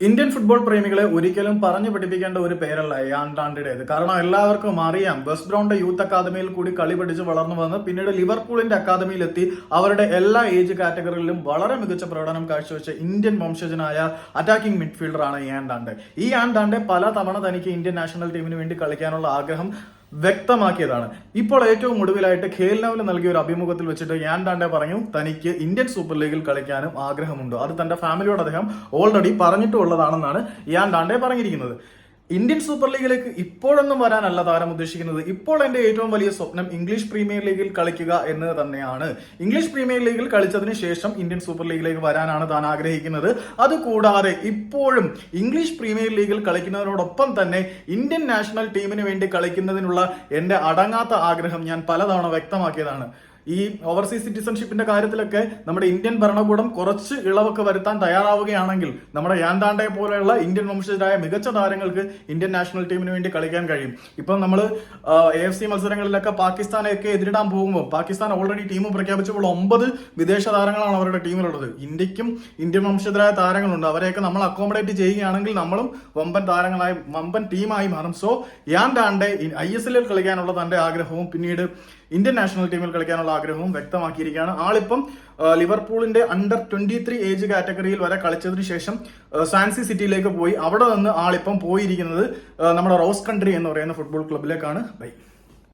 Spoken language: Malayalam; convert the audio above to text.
ഇന്ത്യൻ ഫുട്ബോൾ പ്രേമികളെ ഒരിക്കലും പറഞ്ഞു പഠിപ്പിക്കേണ്ട ഒരു പേരല്ല യാൻഡാണ്ടിയുടേത് കാരണം എല്ലാവർക്കും അറിയാം വെസ്റ്റ് ബ്രൗണിന്റെ യൂത്ത് അക്കാദമിയിൽ കൂടി കളി പഠിച്ച് വളർന്നു വന്ന് പിന്നീട് ലിവർപൂളിന്റെ അക്കാദമിയിലെത്തി. അവരുടെ എല്ലാ ഏജ് കാറ്റഗറിയിലും വളരെ മികച്ച പ്രകടനം കാഴ്ചവെച്ച ഇന്ത്യൻ വംശജനായ അറ്റാക്കിംഗ് മിഡ്ഫീൽഡറാണ് യാൻഡാണ്ട് ഈ യാൻഡാണ്ട് പല തവണ തനിക്ക് ഇന്ത്യൻ നാഷണൽ ടീമിന് വേണ്ടി കളിക്കാനുള്ള ആഗ്രഹം വ്യക്തമാക്കിയതാണ്. ഇപ്പോൾ ഏറ്റവും ഒടുവിലായിട്ട് ഖേൽനവൽ നൽകിയ ഒരു അഭിമുഖത്തിൽ വെച്ചിട്ട് ഞാൻ താണ്ടെ പറഞ്ഞു തനിക്ക് ഇന്ത്യൻ സൂപ്പർ ലീഗിൽ കളിക്കാനും ആഗ്രഹമുണ്ട്. അത് തന്റെ ഫാമിലിയോട് അദ്ദേഹം ഓൾറെഡി പറഞ്ഞിട്ടുള്ളതാണെന്നാണ് ഞാൻ താണ്ടെ പറഞ്ഞിരിക്കുന്നത്. ഇന്ത്യൻ സൂപ്പർ ലീഗിലേക്ക് ഇപ്പോഴൊന്നും വരാനല്ല താരം ഉദ്ദേശിക്കുന്നത്. ഇപ്പോൾ എന്റെ ഏറ്റവും വലിയ സ്വപ്നം ഇംഗ്ലീഷ് പ്രീമിയർ ലീഗിൽ കളിക്കുക എന്ന് തന്നെയാണ്. ഇംഗ്ലീഷ് പ്രീമിയർ ലീഗിൽ കളിച്ചതിന് ശേഷം ഇന്ത്യൻ സൂപ്പർ ലീഗിലേക്ക് വരാനാണ് താൻ ആഗ്രഹിക്കുന്നത്. അതുകൂടാതെ ഇപ്പോഴും ഇംഗ്ലീഷ് പ്രീമിയർ ലീഗിൽ കളിക്കുന്നതിനോടൊപ്പം തന്നെ ഇന്ത്യൻ നാഷണൽ ടീമിന് വേണ്ടി കളിക്കുന്നതിനുള്ള എന്റെ അടങ്ങാത്ത ആഗ്രഹം ഞാൻ പലതവണ വ്യക്തമാക്കിയതാണ്. ഈ ഓവർസീസ് സിറ്റിസൺഷിപ്പിന്റെ കാര്യത്തിലൊക്കെ നമ്മുടെ ഇന്ത്യൻ ഭരണകൂടം കുറച്ച് ഇളവൊക്കെ വരുത്താൻ തയ്യാറാവുകയാണെങ്കിൽ നമ്മുടെ യാന്താണ്ടയെ പോലെയുള്ള ഇന്ത്യൻ വംശജരായ മികച്ച താരങ്ങൾക്ക് ഇന്ത്യൻ നാഷണൽ ടീമിന് വേണ്ടി കളിക്കാൻ കഴിയും. ഇപ്പം നമ്മൾ എ എഫ് സി മത്സരങ്ങളിലൊക്കെ പാകിസ്ഥാനെയൊക്കെ എതിരിടാൻ പോകുമ്പോൾ പാകിസ്ഥാൻ ഓൾറെഡി ടീം പ്രഖ്യാപിച്ചപ്പോൾ ഒമ്പത് വിദേശ താരങ്ങളാണ് അവരുടെ ടീമിലുള്ളത്. ഇന്ത്യക്കും ഇന്ത്യൻ വംശജരായ താരങ്ങളുണ്ട്. അവരെയൊക്കെ നമ്മൾ അക്കോമഡേറ്റ് ചെയ്യുകയാണെങ്കിൽ നമ്മളും വമ്പൻ താരങ്ങളായി വമ്പൻ ടീമായി മാറും. സോ യാൻ ഡാണ്ടെ ഐ എസ് എല്ലിൽ കളിക്കാനുള്ള തന്റെ ആഗ്രഹവും പിന്നീട് ഇന്ത്യൻ നാഷണൽ ടീമിൽ കളിക്കാനുള്ള ആഗ്രഹവും വ്യക്തമാക്കിയിരിക്കുകയാണ്. ആളിപ്പം ലിവർപൂളിന്റെ അണ്ടർ ട്വന്റി ത്രീ ഏജ് കാറ്റഗറിയിൽ വരെ കളിച്ചതിന് ശേഷം സാൻസി സിറ്റിയിലേക്ക് പോയി. അവിടെ നിന്ന് ആളിപ്പം പോയിരിക്കുന്നത് നമ്മുടെ റോസ് കൺട്രി എന്ന് പറയുന്ന ഫുട്ബോൾ ക്ലബിലേക്കാണ് ബൈ.